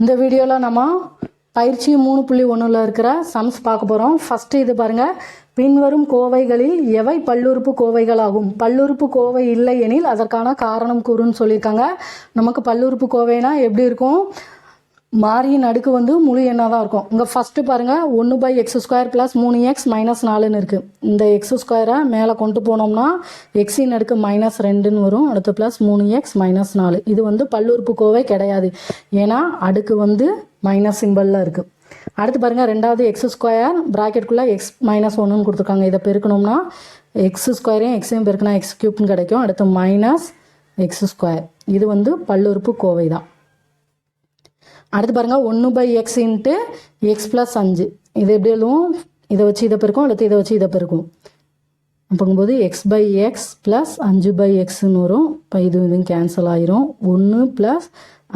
இந்த வீடியோவில் நம்ம பயிற்சி மூணு புள்ளி ஒன்றில் இருக்கிற சம்ஸ் பார்க்க போகிறோம் ஃபஸ்ட்டு இது பாருங்கள் பின்வரும் கோவைகளில் எவை பல்லுறுப்பு கோவைகளாகும்? பல்லுறுப்பு கோவை இல்லை எனில் அதற்கான காரணம் கூறுன்னு சொல்லியிருக்காங்க. நமக்கு பல்லுறுப்பு கோவைனா எப்படி இருக்கும்? மாறியின் அடுக்கு வந்து முழு எண்ணாக தான் இருக்கும். இங்கே ஃபஸ்ட்டு பாருங்கள் ஒன்று பை எக்ஸ் ஸ்கொயர் ப்ளஸ் மூணு எக்ஸ் மைனஸ் நாலுன்னு இருக்குது இந்த எக்ஸ் ஸ்கொயரை மேலே கொண்டு போனோம்னா எக்ஸின் அடுக்கு மைனஸ் ரெண்டுன்னு வரும். அடுத்து ப்ளஸ் மூணு எக்ஸ் மைனஸ் நாலு. இது வந்து பல்லுறுப்பு கோவை கிடையாது. ஏன்னா அடுக்கு வந்து மைனஸ் சிம்பிளில் இருக்குது அடுத்து பாருங்கள் ரெண்டாவது எக்ஸ் ஸ்கொயர் ப்ராக்கெட்டுக்குள்ளே எக்ஸ் மைனஸ் ஒன்றுன்னு கொடுத்துருக்காங்க. இதை பெருக்கணும்னா எக்ஸ் ஸ்கொயரையும் எக்ஸையும் பெருக்கினா எக்ஸ் க்யூப்னு கிடைக்கும். அடுத்து மைனஸ் எக்ஸ் ஸ்கொயர் இது வந்து பல்லுறுப்பு கோவை தான் அடுத்து பாருங்கள் ஒன்று by x into x plus அஞ்சு. இது எப்படி எழுதுவோம்? இதை வச்சு இதை பெருக்கும் அடுத்து இதை வச்சு இதை பெருக்கும் அப்போங்கும்போது எக்ஸ் பை எக்ஸ் ப்ளஸ் அஞ்சு பை எக்ஸ்னு வரும். இப்போ இது இதுவும் கேன்சல் ஆயிரும். ஒன்று ப்ளஸ்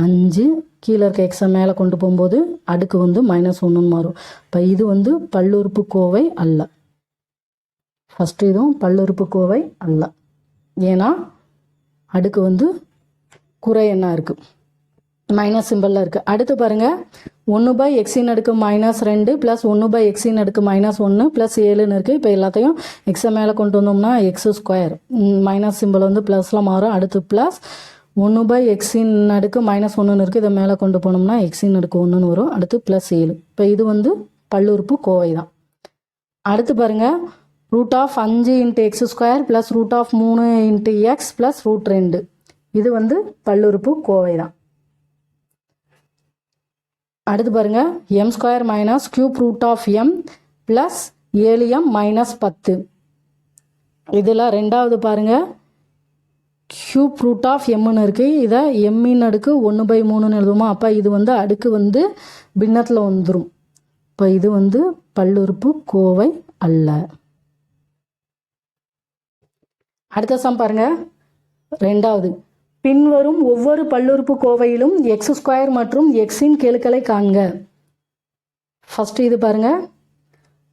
அஞ்சு கீழே இருக்க எக்ஸை மேலே கொண்டு போகும்போது அடுக்கு வந்து மைனஸ் ஒன்றுன்னு மாறும். இப்போ இது வந்து பல்லுறுப்பு கோவை அல்ல. ஃபஸ்ட்டு இதுவும் பல்லுறுப்பு கோவை அல்ல. ஏன்னா அடுக்கு வந்து குறை என்ன இருக்குது மைனஸ் சிம்பிளில் இருக்குது அடுத்து பாருங்கள் ஒன்று பை எக்ஸின் அடுக்கு மைனஸ் ரெண்டு ப்ளஸ் ஒன்று பை எக்ஸின் அடுக்கு மைனஸ் ஒன்று ப்ளஸ் ஏழுன்னு இருக்குது இப்போ எல்லாத்தையும் எக்ஸை மேலே கொண்டு வந்தோம்னா எக்ஸ் ஸ்கொயர் மைனஸ் சிம்பிள் வந்து ப்ளஸில் மாறும். அடுத்து ப்ளஸ் ஒன்று பை எக்ஸின் அடுக்கு மைனஸ் ஒன்றுன்னு இருக்குது இதை மேலே கொண்டு போனோம்னா எக்ஸின் அடுக்கு ஒன்றுன்னு வரும். அடுத்து ப்ளஸ் ஏழு. இப்போ இது வந்து பல்லுறுப்பு கோவை தான். அடுத்து பாருங்கள் ரூட் ஆஃப் அஞ்சு into x square plus root of மூணு இன்ட்டு எக்ஸ் ப்ளஸ் ரூட் ரெண்டு. இது வந்து பல்லுறுப்பு கோவை தான். அடுத்து பாருங்க M square minus cube root of M plus ஏழு எம் மைனஸ் பத்து. இதில் ரெண்டாவது பாருங்க கியூப் ரூட் ஆஃப் எம்னு இருக்குது இதை எம்மின் அடுக்கு ஒன்று பை மூணுன்னு எழுதுவோமா? அப்போ இது வந்து அடுக்கு வந்து பின்னத்தில் வந்துடும் இப்போ இது வந்து பல்லுறுப்பு கோவை அல்ல. அடுத்த சம் பாருங்க ரெண்டாவது. பின்வரும் ஒவ்வொரு பல்லுறுப்பு கோவையிலும் எக்ஸ் ஸ்கொயர் மற்றும் எக்ஸின் கெழுக்களை காண்க. ஃபஸ்ட்டு இது பாருங்கள்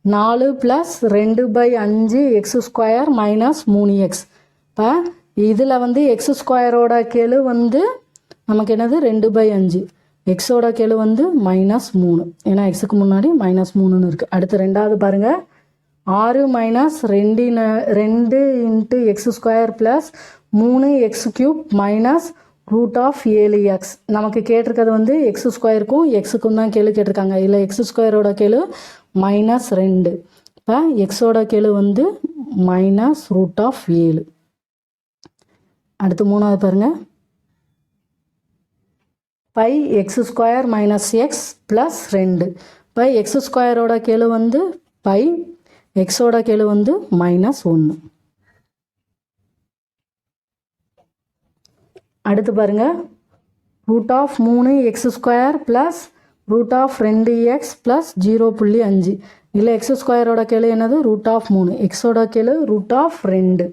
நாலு ப்ளஸ் ரெண்டு பை அஞ்சு எக்ஸ் ஸ்கொயர் மைனஸ் மூணு எக்ஸ் இப்போ இதில் வந்து எக்ஸ் ஸ்கொயரோட கெழு வந்து நமக்கு என்னது? ரெண்டு பை அஞ்சு. எக்ஸோட கெழு வந்து மைனஸ் மூணு. ஏன்னா எக்ஸுக்கு முன்னாடி மைனஸ் மூணுன்னு இருக்குது அடுத்து ரெண்டாவது பாருங்கள் ஆறு மைனஸ் ரெண்டின ரெண்டு இன்ட்டு எக்ஸ் ஸ்கொயர் ப்ளஸ் மூணு x cube minus root of ஏழு எக்ஸ் நமக்கு கேட்டிருக்கிறது வந்து எக்ஸ் ஸ்கொயருக்கும் எக்ஸுக்கும் தான் கேளு கேட்டிருக்காங்க. இல்லை எக்ஸ் ஸ்கொயரோட கேளு மைனஸ் ரெண்டு. இப்போ எக்ஸோட கேளு வந்து மைனஸ் ரூட் ஆஃப் ஏழு. அடுத்து மூணாவது பாருங்கள் by x square minus x plus ரெண்டு. பை எக்ஸ் ஸ்கொயரோட கேளு வந்து பை எக்ஸோட கேளு வந்து மைனஸ் ஒன்று அடுத்து பாருங்க. ரூட் ஆஃப் மூணு x square plus root of ரெண்டு எக்ஸ் ப்ளஸ் ஜீரோ புள்ளி அஞ்சு. இல்லை எக்ஸ் ஸ்கொயரோட கேளு என்னது? ரூட் ஆஃப் மூணு. எக்ஸோட கேளு ரூட் ஆஃப் ரெண்டு.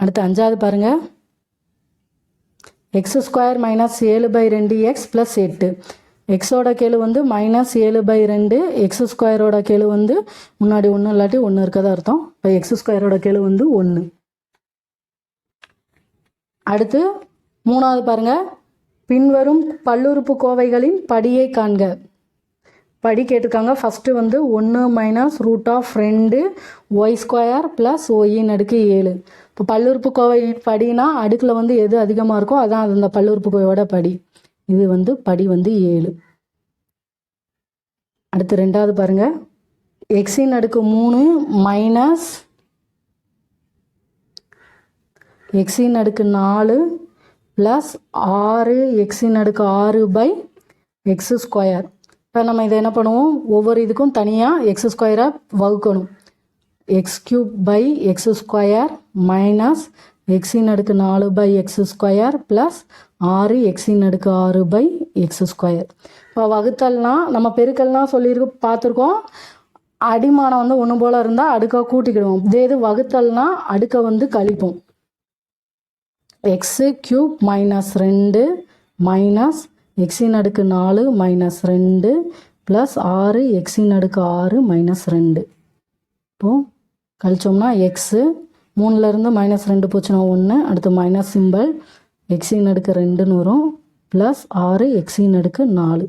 அடுத்து அஞ்சாவது பாருங்க. எக்ஸ் ஸ்கொயர் மைனஸ் ஏழு பை ரெண்டு எக்ஸ் ப்ளஸ் எட்டு. எக்ஸோட கேளு வந்து மைனஸ் ஏழு பை ரெண்டு எக்ஸ் ஸ்கொயரோட கேளு வந்து முன்னாடி ஒன்று இல்லாட்டி ஒன்று இருக்கதா அர்த்தம். இப்போ எக்ஸ் ஸ்கொயரோட கேளு வந்து ஒன்று அடுத்து மூணாவது பாருங்க. பின்வரும் பல்லுறுப்பு கோவைகளின் படியை காண்க. படி கேட்டிருக்காங்க. ஃபஸ்ட்டு வந்து ஒன்று மைனஸ் ரூட் ஆஃப் ரெண்டு ஒய் ஸ்கொயர் ப்ளஸ் ஒய்யின் அடுக்கு ஏழு. இப்போ பல்லுறுப்பு கோவை படினா அடுக்கில் வந்து எது அதிகமாக இருக்கோ அதான் அது அந்த பல்லுறுப்பு கோவையோட படி. இது வந்து படி வந்து ஏழு. அடுத்து ரெண்டாவது பாருங்கள் எக்ஸின் அடுக்கு மூணு மைனஸ் எக்ஸின் அடுக்கு நாலு ப்ளஸ் ஆறு எக்ஸின் அடுக்கு ஆறு பை எக்ஸ் ஸ்கொயர் இப்போ நம்ம இதை என்ன பண்ணுவோம்? ஒவ்வொரு இதுக்கும் தனியாக எக்ஸ் ஸ்கொயரை வகுக்கணும். X cube by x square minus எக்ஸின் அடுக்கு நாலு பை எக்ஸ் ஸ்கொயர் ப்ளஸ் ஆறு எக்ஸின் அடுக்கு ஆறு பை எக்ஸ் ஸ்கொயர் இப்போ வகுத்தல்னால் நம்ம பெருக்கல்னால் சொல்லியிருக்கு பார்த்துருக்கோம். அடிமானம் வந்து ஒன்று போல் இருந்தால் அடுக்காக கூட்டிக்கிடுவோம். இதே இது வகுத்தல்னால் அடுக்கை வந்து கழிப்போம். எக்ஸு க்யூப் மைனஸ் ரெண்டு மைனஸ் எக்ஸின் அடுக்கு நாலு மைனஸ் ரெண்டு ப்ளஸ் ஆறு எக்ஸின் அடுக்கு ஆறு மைனஸ் ரெண்டு. இப்போது கழிச்சோம்னா எக்ஸு மூணுலேருந்து மைனஸ் ரெண்டு போச்சுன்னா ஒன்று அடுத்து மைனஸ் சிம்பிள் எக்ஸின் அடுக்கு ரெண்டுன்னு வரும் ப்ளஸ் ஆறு எக்ஸின் அடுக்கு நாலு.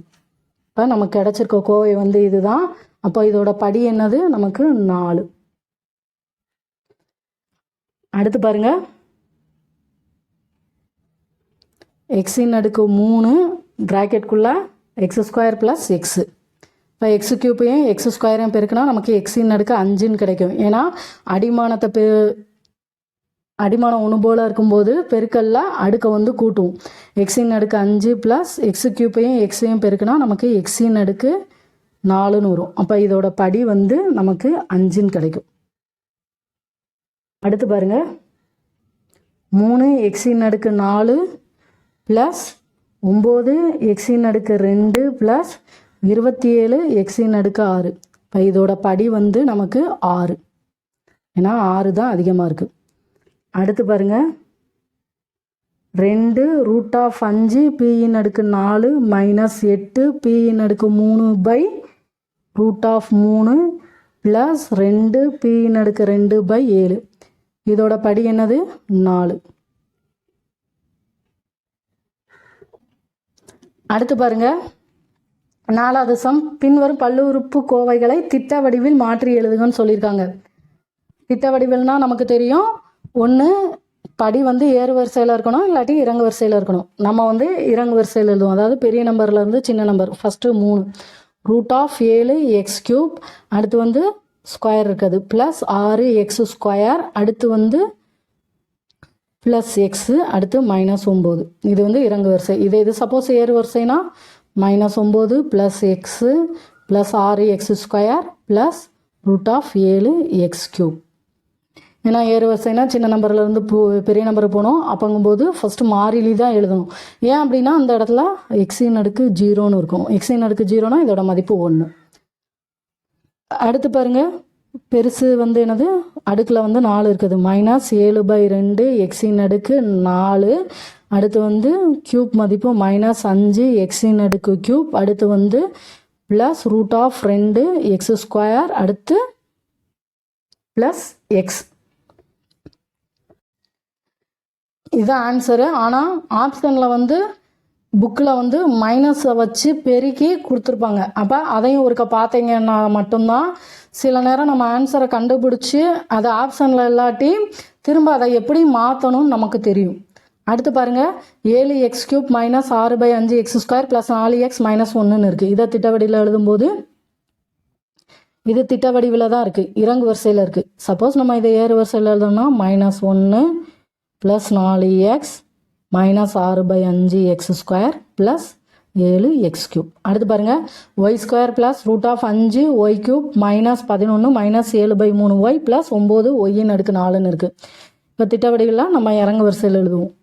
இப்போ நமக்கு கிடச்சிருக்க கோவை வந்து இதுதான். அப்போ இதோட படி என்னது? நமக்கு நாலு. அடுத்து பாருங்க. எக்ஸின் அடுக்கு மூணு ப்ராக்கெட்குள்ளே எக்ஸ் ஸ்கொயர் ப்ளஸ் எக்ஸு இப்போ எக்ஸ் கியூப்பையும் எக்ஸ் ஸ்கொயரையும் பெருக்கினா நமக்கு எக்ஸின் அடுக்கு அஞ்சுன்னு கிடைக்கும். ஏன்னா அடிமானத்தை பெ அடிமானம் ஒன்று போல் இருக்கும்போது பெருக்கல்ல அடுக்கை வந்து கூட்டும். எக்ஸின் அடுக்கு அஞ்சு ப்ளஸ் எக்ஸு கியூப்பையும் எக்ஸையும் பெருக்கினா நமக்கு எக்ஸின் அடுக்கு நாலுன்னு வரும். அப்போ இதோட படி வந்து நமக்கு அஞ்சுன்னு கிடைக்கும். அடுத்து பாருங்கள் மூணு எக்ஸின் அடுக்கு நாலு ப்ளஸ் ஒம்பது எக்ஸின் அடுக்கு ரெண்டு ப்ளஸ் இருபத்தி ஏழு எக்ஸின் அடுக்கு ஆறு. இப்போ இதோட படி வந்து நமக்கு ஆறு. ஏன்னா ஆறு தான் அதிகமாக இருக்குது அடுத்து பாருங்க. ரெண்டு ரூட் ஆஃப் அஞ்சு பிஇன் அடுக்கு நாலு மைனஸ் எட்டு பிஇன் அடுக்கு மூணு பை ரூட் ஆஃப் மூணு ப்ளஸ் ரெண்டு பிஇன் அடுக்கு ரெண்டு பை ஏழு. இதோட படி என்னது? நாலு. அடுத்து பாருங்க. நாலாவது சம். பின்வரும் பல்லுறுப்பு கோவைகளை திட்ட வடிவில் மாற்றி எழுதுங்கன்னு சொல்லியிருக்காங்க. திட்ட வடிவில்னா நமக்கு தெரியும். ஒன்று படி வந்து ஏறு வரிசையில் இருக்கணும் இல்லாட்டி இறங்கு வரிசையில் இருக்கணும். நம்ம வந்து இறங்கு வரிசையில் எழுதுவோம். அதாவது பெரிய நம்பர்லேருந்து சின்ன நம்பர் ஃபஸ்ட்டு மூணு. ரூட் ஆஃப் ஏழு எக்ஸ் கியூப் அடுத்து வந்து ஸ்கொயர் இருக்குது. ப்ளஸ் ஆறு எக்ஸ் ஸ்கொயர் அடுத்து வந்து ப்ளஸ் எக்ஸு அடுத்து மைனஸ் ஒம்பது இது வந்து இறங்கு வரிசை. இது இது சப்போஸ் ஏறு வரிசைனா மைனஸ் ஒம்பது ப்ளஸ் எக்ஸு ப்ளஸ் ஆறு x square plus root of ஏழு எக்ஸ் கியூப் ஏன்னா ஏறு வரிசைனா சின்ன நம்பர்லேருந்து போ பெரிய நம்பர் போனோம். அப்போங்கும்போது ஃபஸ்ட்டு மாறிலி தான் எழுதணும். ஏன் அப்படின்னா அந்த இடத்துல எக்ஸின் அடுக்கு ஜீரோன்னு இருக்கும். எக்ஸின் அடுக்கு ஜீரோனா இதோட மதிப்பு ஒன்று அடுத்து பாருங்க. பெருசு வந்து என்னது? அடுக்கில் வந்து நாலு இருக்குது. மைனஸ் ஏழு பை ரெண்டு எக்ஸின் அடுக்கு நாலு. அடுத்து வந்து க்யூப் மதிப்பு மைனஸ் அஞ்சு எக்ஸின் அடுக்கு க்யூப் அடுத்து வந்து ப்ளஸ் ரூட் ஆஃப் ரெண்டு எக்ஸ் ஸ்கொயர் அடுத்து ப்ளஸ் எக்ஸ் இதுதான் ஆன்சரு ஆனால் ஆப்ஷனில் வந்து புக்கில் வந்து மைனஸை வச்சு பெருக்கி கொடுத்துருப்பாங்க. அப்போ அதையும் ஒருக்க பார்த்தீங்கன்னா மட்டும்தான் சில நேரம் நம்ம ஆன்சரை கண்டுபிடிச்சி அதை ஆப்ஷனில் இல்லாட்டி திரும்ப அதை எப்படி மாற்றணும்னு நமக்கு தெரியும். அடுத்து பாருங்கள் ஏழு எக்ஸ் கியூப் மைனஸ் ஆறு பை அஞ்சு எக்ஸ் ஸ்கொயர் ப்ளஸ் நாலு எக்ஸ் மைனஸ் ஒன்றுன்னு இருக்குது இதை திட்டவடியில் எழுதும்போது இது திட்ட வடிவில் தான் இருக்குது இறங்கு வரிசையில் இருக்குது சப்போஸ் நம்ம இதை ஏறு வரிசையில் எழுதணும்னா மைனஸ் ஒன்று ப்ளஸ் நாலு எக்ஸ் மைனஸ் ஆறு பை அஞ்சு எக்ஸ் ஸ்கொயர் ப்ளஸ் ஏழு எக்ஸ் கியூப் அடுத்து பாருங்கள் y square plus root of அஞ்சு ஒய் கியூப் மைனஸ் பதினொன்று மைனஸ் ஏழு பை மூணு ஒய் ப்ளஸ் ஒம்பது ஒய்யின் அடுக்கு நாலுன்னு இருக்குது இப்போ திட்ட நம்ம இறங்கு வரிசையில் எழுதுவோம்.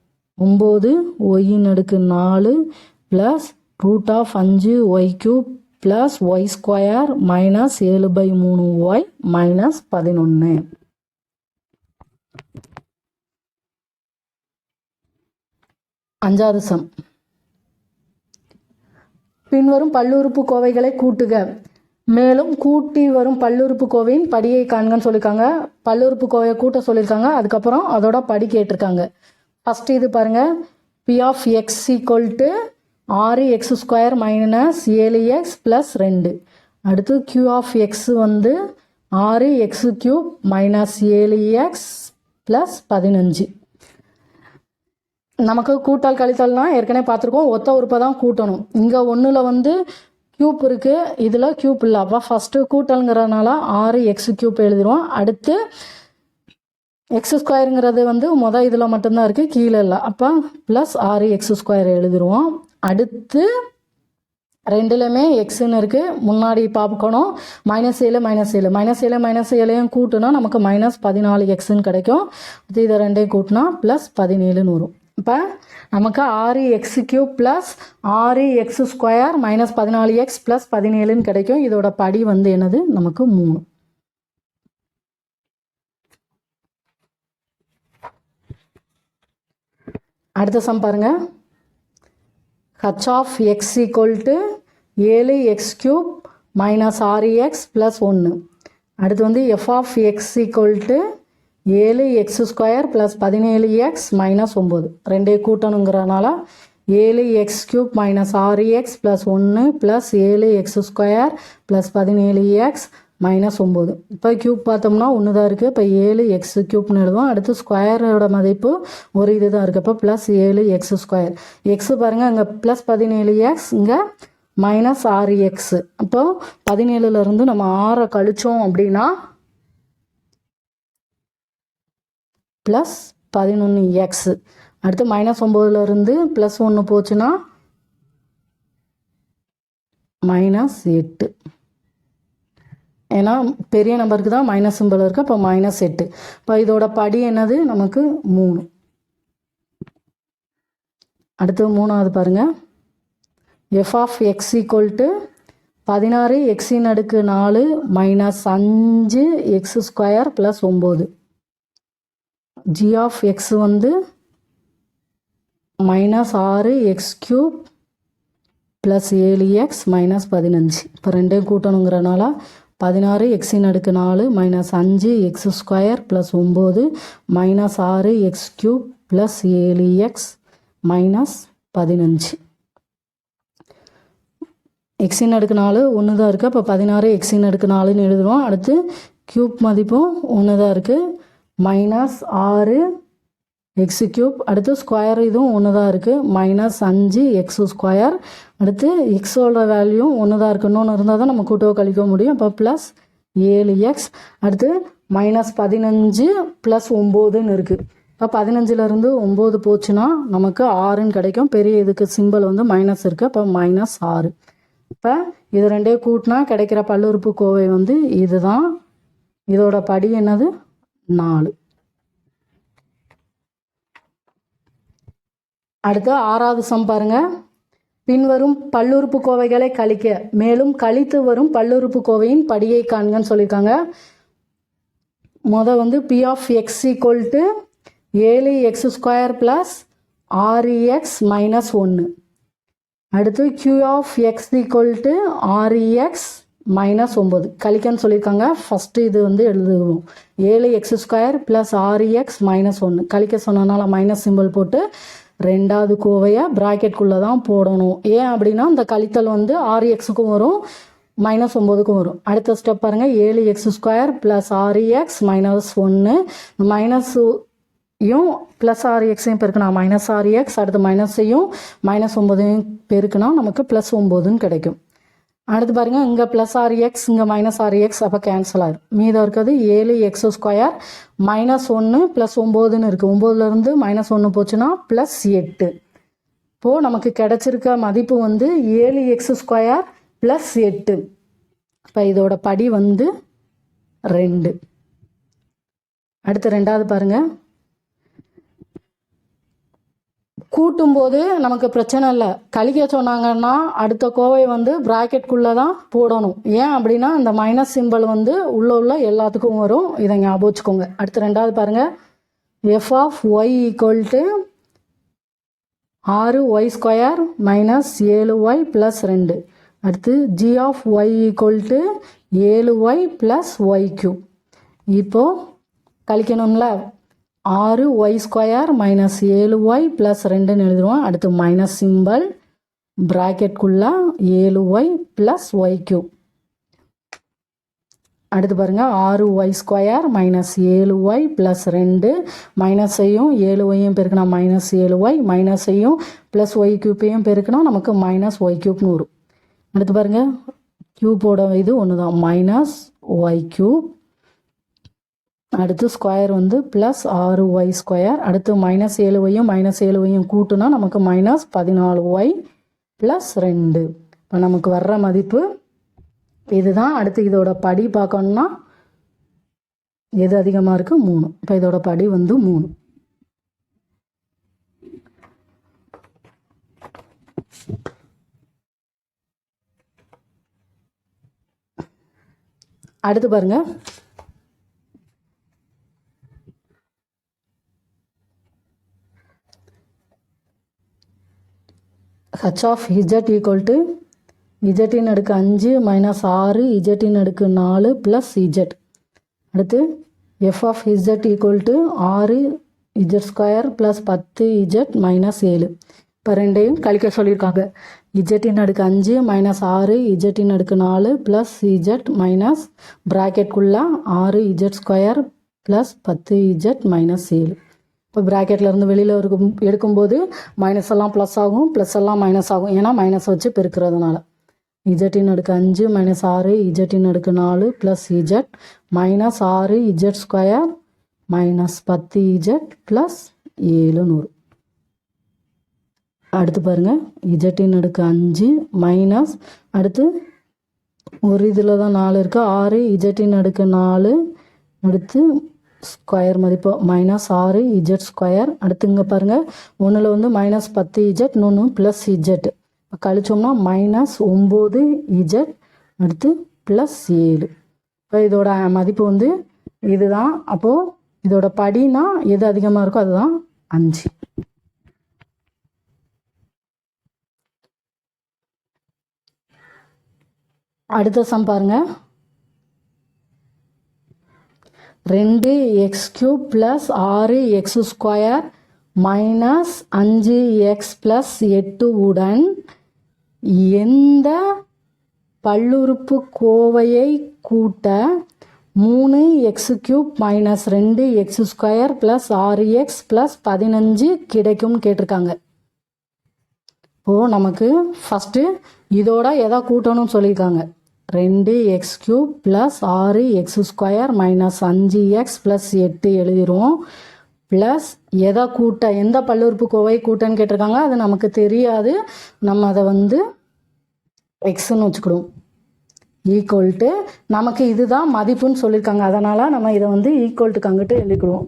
ஒம்பது ஒய்யின் அடுக்கு நாலு ப்ளஸ் ரூட் ஆஃப் அஞ்சு y cube plus y square minus ஏழு பை மூணு ஒய் மைனஸ் பதினொன்று அஞ்சாவது சம். பின்வரும் பல்லுறுப்பு கோவைகளை கூட்டுக. மேலும் கூட்டி வரும் பல்லுறுப்பு கோவையின் படியை காண்கன்னு சொல்லியிருக்காங்க பல்லுறுப்பு கோவையை கூட்ட சொல்லியிருக்காங்க அதுக்கப்புறம் அதோட படி கேட்டிருக்காங்க. ஃபஸ்ட்டு இது பாருங்கள் p of x equal to ஆறு எக்ஸ் ஸ்கொயர் மைனஸ் ஏழு எக்ஸ் ப்ளஸ் ரெண்டு. அடுத்து கியூ ஆஃப் எக்ஸ் வந்து ஆறு எக்ஸ் கியூப் மைனஸ் ஏழு எக்ஸ் ப்ளஸ் பதினஞ்சு. நமக்கு கூட்டால் கழித்தல்னால் ஏற்கனவே பார்த்துருக்கோம். ஒத்த உறுப்பை தான் கூட்டணும். இங்கே ஒன்றில் வந்து க்யூப் இருக்குது இதில் க்யூப் இல்லை. அப்போ ஃபஸ்ட்டு கூட்டல்ங்கிறதுனால ஆறு எக்ஸ் க்யூப் எழுதிடுவோம். அடுத்து எக்ஸ் ஸ்கொயருங்கிறது வந்து மொதல் இதில் மட்டும்தான் இருக்குது கீழே இல்லை. அப்போ ப்ளஸ் ஆறு எக்ஸ் ஸ்கொயர் எழுதிடுவோம். அடுத்து ரெண்டுலையுமே எக்ஸுன்னு இருக்குது முன்னாடி பார்க்கணும். மைனஸ் ஏழு மைனஸ் ஏழு. மைனஸ் ஏழு மைனஸ் ஏழையும் கூட்டினா நமக்கு மைனஸ் பதினாலு எக்ஸுன்னு கிடைக்கும். இதை ரெண்டையும் கூட்டினா ப்ளஸ் பதினேழுன்னு வரும். இப்போ நமக்கு ஆறு எக்ஸ் கியூப் ப்ளஸ் ஆறு எக்ஸ் ஸ்கொயர் மைனஸ் பதினாலு எக்ஸ் ப்ளஸ் பதினேழுன்னு கிடைக்கும். இதோட படி வந்து என்னது? நமக்கு மூணு. அடுத்த சம் பாருங்க. H of x equal to ஏழு எக்ஸ் கியூப் மைனஸ் ஆறு எக்ஸ் ப்ளஸ் ஒன்று அடுத்து வந்து f of x equal to ஏழு எக்ஸ் ஸ்கொயர் ப்ளஸ் பதினேழு எக்ஸ் மைனஸ் ஒம்பது ரெண்டே கூட்டணுங்கிறனால ஏழு எக்ஸ் கியூப் மைனஸ் ஆறு எக்ஸ் ப்ளஸ் ஒன்று ப்ளஸ் ஏழு எக்ஸ் ஸ்கொயர் ப்ளஸ் பதினேழு எக்ஸ் மைனஸ் ஒம்பது இப்போ கியூப் பார்த்தோம்னா ஒன்று தான் இருக்குது இப்போ ஏழு எக்ஸ் கியூப்னு எழுதுவோம். அடுத்து ஸ்கொயரோட மதிப்பு ஒரு இது தான் இருக்குது இப்போ ப்ளஸ் ஏழு எக்ஸ் ஸ்கொயர். எக்ஸு பாருங்கள் இங்கே ப்ளஸ் பதினேழு எக்ஸ் இங்கே மைனஸ் ஆறு எக்ஸு. அப்போ பதினேழுலேருந்து நம்ம ஆறை கழிச்சோம் அப்படின்னா ப்ளஸ் பதினொன்று எக்ஸு அடுத்து மைனஸ் ஒம்போதுலேருந்து ப்ளஸ் ஒன்று போச்சுன்னா மைனஸ் எட்டு. ஏன்னா பெரிய நம்பருக்கு தான் மைனஸ் சிம்பிள் இருக்குது அப்போ மைனஸ் எட்டு. இப்போ இதோட படி என்னது? நமக்கு மூணு. அடுத்து மூணாவது பாருங்கள் f of x equal to பதினாறு எக்ஸின் அடுக்கு நாலு மைனஸ் அஞ்சு எக்ஸ் ஸ்கொயர் ப்ளஸ் ஒம்பது ஜி ஆஃப் எக்ஸ் வந்து மைனஸ் ஆறு எக்ஸ் க்யூப் ப்ளஸ் ஏழு எக்ஸ் மைனஸ் பதினஞ்சு. இப்போ ரெண்டையும் கூட்டணுங்கிறனால பதினாறு எக்ஸின் அடுக்கு நாலு மைனஸ் அஞ்சு எக்ஸ் ஸ்கொயர் ப்ளஸ் ஒம்பது மைனஸ் ஆறு எக்ஸ் க்யூப் ப்ளஸ் ஏழு எக்ஸ் மைனஸ் பதினஞ்சு. எக்ஸின் அடுக்கு நாலு ஒன்று தான் இருக்குது அப்போ பதினாறு எக்ஸின் அடுக்கு நாலுன்னு எழுதுகிறோம் அடுத்து க்யூப் மதிப்பும் ஒன்று தான் இருக்குது மைனஸ் ஆறு எக்ஸ் க்யூப் அடுத்து ஸ்கொயர் இதுவும் ஒன்று தான் இருக்குது மைனஸ் அஞ்சு எக்ஸ் ஸ்கொயர் அடுத்து எக்ஸோட வேல்யூ ஒன்று தான் இருக்குது இன்னொன்று இருந்தால் தான் நம்ம கூட்டவோ கழிக்க முடியும். அப்போ ப்ளஸ் ஏழு எக்ஸ் அடுத்து மைனஸ் பதினஞ்சு ப்ளஸ் ஒம்போதுன்னு இருக்குது இப்போ பதினஞ்சுலேருந்து ஒம்பது போச்சுன்னா நமக்கு ஆறுன்னு கிடைக்கும். பெரிய இதுக்கு சிம்பிள் வந்து மைனஸ் இருக்குது அப்போ மைனஸ் ஆறு. இப்போ இது ரெண்டே கூட்டினா கிடைக்கிற பல்லுறுப்பு கோவை வந்து இதுதான். இதோட படி என்னது? நாலு. அடுத்து ஆறாவது சம் பாருங்க. பின்வரும் பல்லுறுப்பு கோவைகளை கழிக்க மேலும் கழித்து வரும் பல்லுறுப்பு கோவையின் படியை காண்கன்னு சொல்லியிருக்காங்க மொதல் வந்து p of x equal to ஏழு எக்ஸ் ஸ்கொயர் ப்ளஸ் ஆறு எக்ஸ் மைனஸ் ஒன்று அடுத்து q of x equal to ஆறு எக்ஸ் மைனஸ் ஒம்பது கழிக்கன்னு சொல்லியிருக்காங்க. ஃபஸ்ட்டு இது வந்து எழுதுவோம். ஏழு எக்ஸ் ஸ்கொயர் ப்ளஸ் ஆறு எக்ஸ் மைனஸ் ஒன்று கழிக்க சொன்னனால மைனஸ் சிம்பிள் போட்டு ரெண்டாவது கோவையை ப்ராக்கெட்குள்ளே தான் போடணும். ஏன் அப்படின்னா இந்த கழித்தல் வந்து ஆறு எக்ஸுக்கும் வரும் மைனஸ் ஒம்போதுக்கும் வரும். அடுத்த ஸ்டெப் பாருங்கள் ஏழு எக்ஸ் ஸ்கொயர் ப்ளஸ் ஆறு எக்ஸ் மைனஸ் ஒன்று மைனஸ் யும் ப்ளஸ் ஆறு எக்ஸையும் பெருக்கினா மைனஸ் ஆறு எக்ஸ் அடுத்து மைனஸையும் மைனஸ் ஒம்போதையும் பெருக்கினா நமக்கு ப்ளஸ் ஒம்போதுன்னு கிடைக்கும். அடுத்து பாருங்கள் இங்கே ப்ளஸ் ஆர் எக்ஸ் இங்கே மைனஸ் ஆர் எக்ஸ் அப்போ கேன்சல் ஆயிரும். மீதம் இருக்கிறது ஏழு எக்ஸ் ஸ்கொயர் மைனஸ் ஒன்று ப்ளஸ் ஒம்போதுன்னு இருக்குது ஒம்போதுலேருந்து மைனஸ் ஒன்று போச்சுன்னா ப்ளஸ் எட்டு. இப்போது நமக்கு கிடைச்சிருக்க மதிப்பு வந்து ஏழு எக்ஸ் ஸ்கொயர் ப்ளஸ் எட்டு. இப்போ இதோட படி வந்து ரெண்டு. அடுத்து ரெண்டாவது பாருங்கள் கூட்டும்போது நமக்கு பிரச்சனை இல்லை. கழிக்க சொன்னாங்கன்னா அடுத்த கோவை வந்து ப்ராக்கெட்குள்ளே தான் போடணும். ஏன் அப்படின்னா இந்த மைனஸ் சிம்பிள் வந்து உள்ள உள்ள எல்லாத்துக்கும் வரும். இதை ஞாபகம் வச்சுக்கோங்க. அடுத்து ரெண்டாவது பாருங்கள் f of y equal to ஆறு ஒய் ஸ்கொயர் மைனஸ் ஏழு ஒய் ப்ளஸ் ரெண்டு. அடுத்து g of y equal to ஏழு ஒய் ப்ளஸ் ஒய் கியூ இப்போது கழிக்கணும்ல? ஆறு ஒய் ஸ்கொயர் மைனஸ் ஏழு ஒய் ப்ளஸ் ரெண்டுன்னு எழுதுருவோம் அடுத்து மைனஸ் சிம்பிள் ப்ராக்கெட்குள்ளே ஏழு ஒய் ப்ளஸ் ஒய் கியூப் அடுத்து பாருங்கள் ஆறு ஒய் ஸ்கொயர் மைனஸ் ஏழு ஒய் ப்ளஸ் ரெண்டு. மைனஸையும் ஏழு ஒய்யும் பெருக்கினா மைனஸ் ஏழு ஒய் மைனஸையும் ப்ளஸ் ஒய் கியூப்பையும் பெருக்கினா நமக்கு மைனஸ் ஒய் கியூப்னு வரும். அடுத்து பாருங்கள் கியூப்போட இது ஒன்று தான் மைனஸ் ஒய் கியூப் அடுத்து ஸ்கொயர் வந்து ப்ளஸ் ஆறு ஒய் ஸ்கொயர் அடுத்து மைனஸ் ஏழு ஒய்யும் மைனஸ் ஏழு ஒய்யும் கூட்டுனா நமக்கு மைனஸ் பதினாலு ஒய் ப்ளஸ் ரெண்டு. இப்போ நமக்கு வர்ற மதிப்பு இதுதான். அடுத்து இதோட படி பார்க்கணுன்னா எது அதிகமாக இருக்குது மூணு. இப்போ இதோட படி வந்து மூணு. அடுத்து பாருங்கள் h of z equal to இஜட்டின் அடுக்கு அஞ்சு மைனஸ் ஆறு இஜட்டின் அடுக்கு நாலு ப்ளஸ் இஜட் அடுத்து f of z equal to ஆறு இஜட் ஸ்கொயர் ப்ளஸ் பத்து இஜட் மைனஸ் ஏழு. இப்போ ரெண்டையும் கழிக்க சொல்லியிருக்காங்க. இஜட்டின் அடுக்கு அஞ்சு மைனஸ் ஆறு இஜட்டின் அடுக்கு நாலு ப்ளஸ் இஜட் மைனஸ் ப்ராக்கெட்குள்ளே ஆறு இஜட் ஸ்கொயர் ப்ளஸ் பத்து இஜட் மைனஸ் ஏழு. இப்போ ப்ராக்கெட்லேருந்து வெளியில் இருக்கும் எடுக்கும்போது மைனஸ் எல்லாம் ப்ளஸ் ஆகும் ப்ளஸ் எல்லாம் மைனஸ் ஆகும். ஏன்னா மைனஸ் வச்சு பெருக்கிறதுனால. இஜட்டின் அடுக்கு அஞ்சு மைனஸ் ஆறு இஜட்டின் அடுக்கு நாலு ப்ளஸ் இஜட் மைனஸ் ஆறு இஜட் ஸ்கொயர் மைனஸ் பத்து இஜட் ப்ளஸ் ஏழு நூறு. அடுத்து பாருங்கள் இஜட்டின் அடுக்கு அஞ்சு மைனஸ் அடுத்து ஒரு இதில் தான் நாலு இருக்குது ஆறு இஜட்டின் அடுக்கு நாலு அடுத்து ஸ்கொயர் மதிப்பு மைனஸ் ஆறு இஜெட் ஸ்கொயர் அடுத்து இங்கே பாருங்கள் ஒன்றில் வந்து மைனஸ் பத்து இஜெட் இன்னொன்று ப்ளஸ் இஜெட் கழிச்சோம்னா மைனஸ் ஒம்பது இஜெட் அடுத்து ப்ளஸ் ஏழு. இப்போ இதோட மதிப்பு வந்து இதுதான். அப்போது இதோட படினா எது அதிகமாக இருக்கோ அதுதான் அஞ்சு. அடுத்த சம் பாருங்கள் ரெண்டு எக்ஸ் கியூப் ப்ளஸ் ஆறு எக்ஸ் ஸ்கொயர் மைனஸ் அஞ்சு எக்ஸ் ப்ளஸ் எட்டு உடன் எந்த பல்லுறுப்பு கோவையை கூட்ட மூணு எக்ஸ் கியூப் மைனஸ் ரெண்டு எக்ஸ் ஸ்கொயர் ப்ளஸ் ஆறு எக்ஸ் ப்ளஸ் பதினஞ்சு கிடைக்கும்னு கேட்டிருக்காங்க. இப்போது நமக்கு ஃபஸ்ட்டு இதோட எதை கூட்டணும்னு சொல்லியிருக்காங்க? ரெண்டு எக்ஸ் கியூப் ப்ளஸ் ஆறு எக்ஸ் ஸ்கொயர் மைனஸ் அஞ்சு எக்ஸ் ப்ளஸ் எட்டு எழுதிடுவோம் ப்ளஸ் எதை கூட்ட எந்த பல்லுறுப்பு கோவை கூட்டன்னு கேட்டிருக்காங்க அது நமக்கு தெரியாது. நம்ம அதை வந்து எக்ஸ்ன்னு வச்சுக்கிடுவோம். ஈக்குவல் டு நமக்கு இதுதான் மதிப்புன்னு சொல்லியிருக்காங்க. அதனால் நம்ம இதை வந்து ஈக்குவல் டு அங்கிட்டு எழுதிக்கிடுவோம்.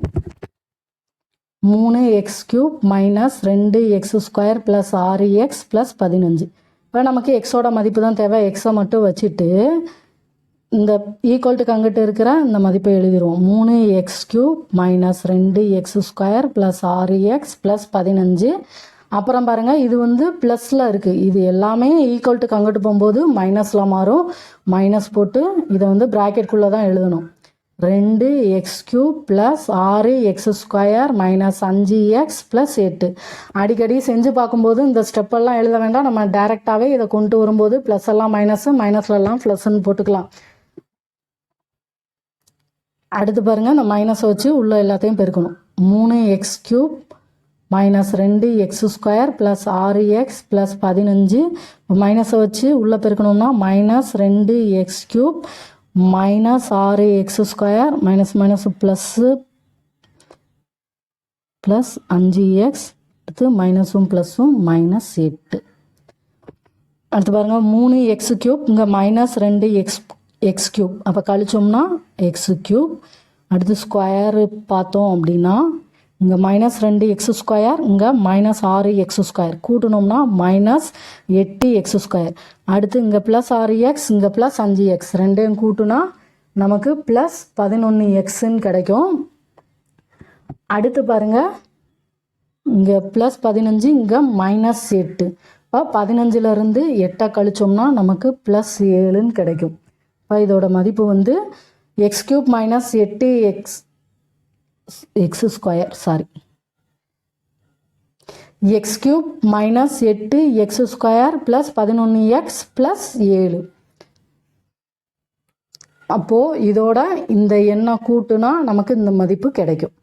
மூணு எக்ஸ் கியூப் மைனஸ் ரெண்டு எக்ஸ் ஸ்கொயர் ப்ளஸ் ஆறு எக்ஸ் ப்ளஸ் பதினஞ்சு. இப்போ நமக்கு எக்ஸோட மதிப்பு தான் தேவை. எக்ஸை மட்டும் வச்சுட்டு இந்த ஈக்குவல்ட்டுக்கு அங்கிட்டு இருக்கிற இந்த மதிப்பை எழுதிடுவோம் மூணு எக்ஸ் கியூப் மைனஸ் ரெண்டு எக்ஸ் ஸ்கொயர் ப்ளஸ் ஆறு எக்ஸ் ப்ளஸ் பதினஞ்சு. அப்புறம் பாருங்கள் இது வந்து ப்ளஸில் இருக்குது இது எல்லாமே ஈக்குவல்ட்டுக்கு அங்கிட்டு போகும்போது மைனஸில் மாறும். மைனஸ் போட்டு இதை வந்து ப்ராக்கெட்குள்ளே தான் எழுதணும். ரெண்டு எக்ஸ் கியூப் ப்ளஸ் ஆறு எக்ஸ் ஸ்கொயர் மைனஸ் அஞ்சு எக்ஸ் ப்ளஸ் எட்டு. அடிக்கடி செஞ்சு பார்க்கும்போது இந்த ஸ்டெப்பெல்லாம் எழுத வேண்டாம். நம்ம டைரெக்டாகவே இதை கொண்டு வரும்போது ப்ளஸ் எல்லாம் மைனஸு மைனஸ்லலாம் ப்ளஸ்ன்னு போட்டுக்கலாம். அடுத்து பாருங்கள் இந்த மைனஸை வச்சு உள்ள எல்லாத்தையும் பெருக்கணும். மூணு எக்ஸ் கியூப் மைனஸ் ரெண்டு எக்ஸ் ஸ்கொயர் ப்ளஸ் ஆறு எக்ஸ் ப்ளஸ் பதினஞ்சு. மைனஸை வச்சு உள்ளே பெருக்கணும்னா மைனஸ் ரெண்டு எக்ஸ் கியூப் மைனஸ் ஆறு x square minus minus plus plus அஞ்சு எக்ஸ் அடுத்து மைனஸும் ப்ளஸ்ஸும் மைனஸ் எட்டு அடுத்து பாருங்கள் மூணு எக்ஸ் க்யூப் இங்கே மைனஸ் ரெண்டு எக்ஸ் எக்ஸ் க்யூப் அப்போ கழிச்சோம்னா எக்ஸ் க்யூப் அடுத்து ஸ்கொயரு பார்த்தோம் அப்படின்னா இங்கே மைனஸ் ரெண்டு எக்ஸ் ஸ்கொயர் இங்கே மைனஸ் ஆறு எக்ஸ் ஸ்கொயர் கூட்டணும்னா மைனஸ் எட்டு எக்ஸ் ஸ்கொயர் அடுத்து இங்கே ப்ளஸ் ஆறு எக்ஸ் இங்கே ப்ளஸ் அஞ்சு எக்ஸ் ரெண்டையும் கூட்டுனா நமக்கு ப்ளஸ் பதினொன்று எக்ஸுன்னு கிடைக்கும். அடுத்து பாருங்கள் இங்கே ப்ளஸ் பதினஞ்சு இங்கே மைனஸ் எட்டு. இப்போ பதினஞ்சிலருந்து எட்டை கழிச்சோம்னா நமக்கு ப்ளஸ் ஏழுன்னு கிடைக்கும். இப்போ இதோட மதிப்பு வந்து எக்ஸ் கியூப் மைனஸ் எட்டு x x square sorry x cube minus எட்டு எக்ஸ் ஸ்கொயர் ப்ளஸ் பதினொன்று எக்ஸ் ப்ளஸ் ஏழு. அப்போது இதோட இந்த எண்ணை கூட்டுனா நமக்கு இந்த மதிப்பு கிடைக்கும்.